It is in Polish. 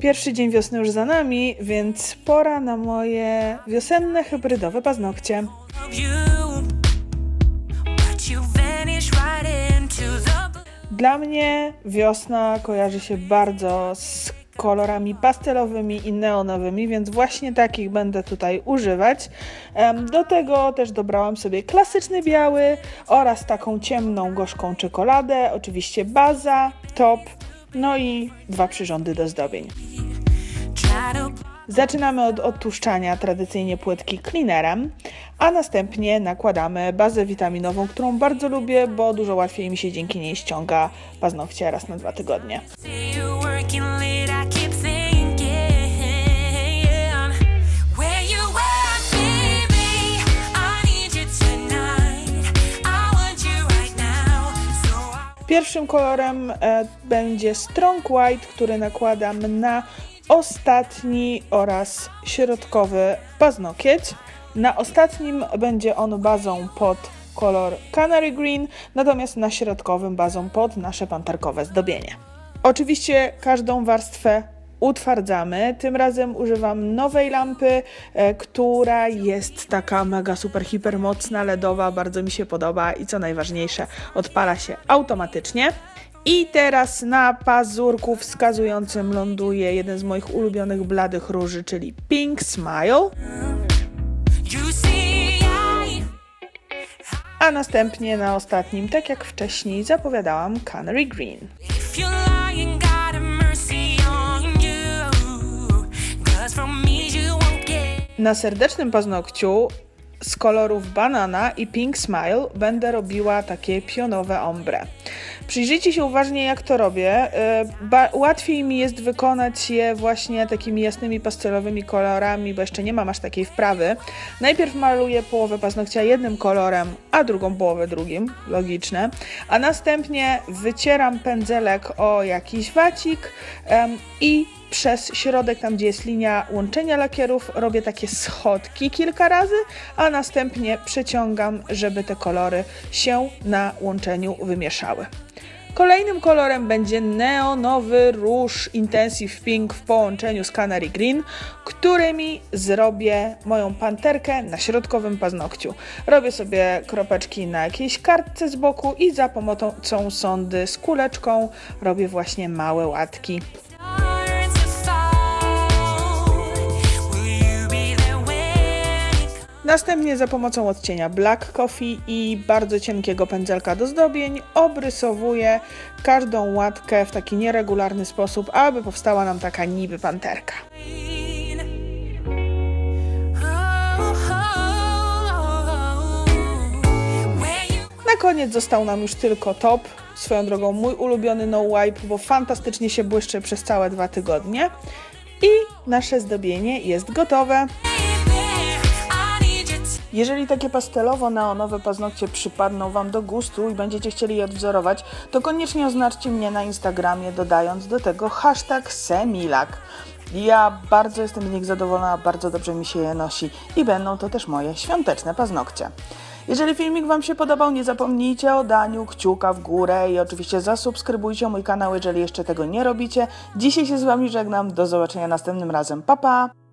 Pierwszy dzień wiosny już za nami, więc pora na moje wiosenne hybrydowe paznokcie. Dla mnie wiosna kojarzy się bardzo z kolorami pastelowymi i neonowymi, więc właśnie takich będę tutaj używać. Do tego też dobrałam sobie klasyczny biały oraz taką ciemną, gorzką czekoladę, oczywiście baza, top, no i dwa przyrządy do zdobień. Zaczynamy od odtłuszczania tradycyjnie płytki cleanerem, a następnie nakładamy bazę witaminową, którą bardzo lubię, bo dużo łatwiej mi się dzięki niej ściąga paznokcie raz na dwa tygodnie. Pierwszym kolorem e, będzie Strong White, który nakładam na ostatni oraz środkowy paznokieć. Na ostatnim będzie on bazą pod kolor Canary Green, natomiast na środkowym bazą pod nasze panterkowe zdobienie. Oczywiście każdą warstwę utwardzamy. Tym razem używam nowej lampy, e, która jest taka mega super hiper mocna, LEDowa, bardzo mi się podoba i co najważniejsze, odpala się automatycznie. I teraz na pazurku wskazującym ląduje jeden z moich ulubionych bladych róży, czyli Pink Smile, a następnie na ostatnim, tak jak wcześniej zapowiadałam, Canary Green. Na serdecznym paznokciu z kolorów banana i pink smile będę robiła takie pionowe ombre. Przyjrzyjcie się uważnie jak to robię. E, Ba- łatwiej mi jest wykonać je właśnie takimi jasnymi pastelowymi kolorami, bo jeszcze nie mam aż takiej wprawy. Najpierw maluję połowę paznokcia jednym kolorem, a drugą połowę drugim, logiczne. A następnie wycieram pędzelek o jakiś wacik em, i przez środek, tam gdzie jest linia łączenia lakierów, robię takie schodki kilka razy, a następnie przeciągam, żeby te kolory się na łączeniu wymieszały. Kolejnym kolorem będzie neonowy róż Intensive Pink w połączeniu z Canary Green, którymi zrobię moją panterkę na środkowym paznokciu. Robię sobie kropeczki na jakiejś kartce z boku i za pomocą sondy z kuleczką robię właśnie małe łatki. Następnie za pomocą odcienia Black Coffee i bardzo cienkiego pędzelka do zdobień obrysowuję każdą łatkę w taki nieregularny sposób, aby powstała nam taka niby panterka. Na koniec został nam już tylko top, swoją drogą mój ulubiony no wipe, bo fantastycznie się błyszczy przez całe dwa tygodnie. I nasze zdobienie jest gotowe. Jeżeli takie pastelowo-neonowe paznokcie przypadną Wam do gustu i będziecie chcieli je odwzorować, to koniecznie oznaczcie mnie na Instagramie, dodając do tego hashtag Semilak. Ja bardzo jestem z nich zadowolona, bardzo dobrze mi się je nosi i będą to też moje świąteczne paznokcie. Jeżeli filmik Wam się podobał, nie zapomnijcie o daniu kciuka w górę i oczywiście zasubskrybujcie mój kanał, jeżeli jeszcze tego nie robicie. Dzisiaj się z Wami żegnam, do zobaczenia następnym razem. Pa pa!